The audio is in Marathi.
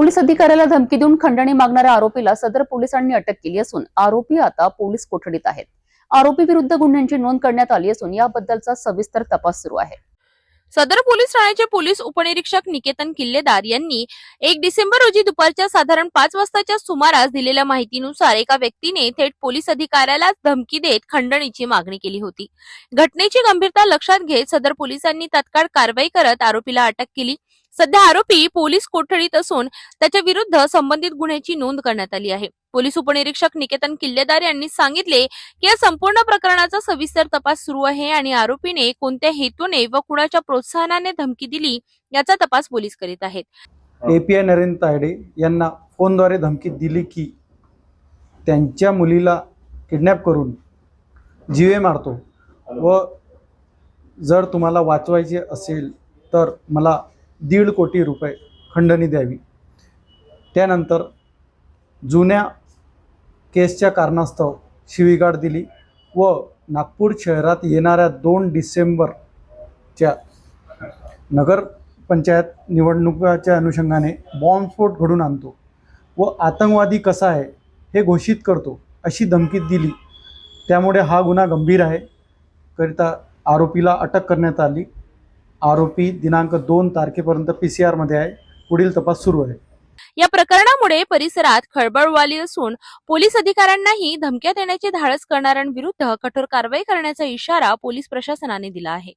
पोलीस अधिकाऱ्याला धमकी देऊन खंडणी मागणाऱ्या आरोपीला सदर पोलिसांनी अटक केली असून आरोपी आता पोलीस कोठडीत आहेत. आरोपी विरुद्ध गुन्ह्यांची नोंद करण्यात आली असून याबद्दलचा सविस्तर तपास सुरू आहे. सदर पोलीस ठाण्याचे पोलीस उपनिरीक्षक निकेतन किल्लेदार यांनी एक डिसेंबर रोजी दुपारच्या साधारण पाच वाजताच्या सुमारास दिलेल्या माहितीनुसार एका व्यक्तीने थेट पोलीस अधिकाऱ्याला धमकी देत खंडणीची मागणी केली होती. घटनेची गंभीरता लक्षात घेत सदर पोलिसांनी तत्काळ कारवाई करत आरोपीला अटक केली. सध्या आरोपी पोलीस कोठडीत असून त्याच्या विरुद्ध संबंधित गुन्ह्याची नोंद करण्यात आली आहे. पोलीस उपनिरीक्षक निकेतन किल्लेदार यांनी सांगितले की या संपूर्ण प्रकरणाचा सविस्तर तपास सुरू आहे आणि आरोपीने कोणत्या हेतूने व कुणाच्या प्रोत्साहनाने धमकी दिली याचा तपास पोलीस करीत आहेत. एपीआय नरेंद्र तायडे यांना फोनद्वारे धमकी दिली की त्यांच्या मुलीला किडनॅप करून जीवे मारतो व जर तुम्हाला वाचवायचे असेल तर मला दीड कोटी रुपये खंडणी द्यावी. त्यानंतर जुन्या केसच्या कारणास्तव शिवीगाळ दिली व नागपूर शहरात येणाऱ्या दोन डिसेंबरच्या नगर पंचायत निवडणुकाच्या अनुषंगाने बॉम्बस्फोट घडून आणतो व आतंकवादी कसा आहे हे घोषित करतो अशी धमकी दिली. त्यामुळे हा गुन्हा गंभीर आहे. करिता आरोपीला अटक करण्यात आली. आरोपी दिनांक दोन तारखेपर्यंत पी सी आरमध्ये आहे. पुढील तपास सुरू आहे. या प्रकरणामुळे परिसरात खळबळ उडाली असून पोलीस अधिकाऱ्यांनाही धमक्या देण्याचे धाडस करणाऱ्यांविरुद्ध कठोर कारवाई करण्याचा इशारा पोलीस प्रशासनाने दिला आहे.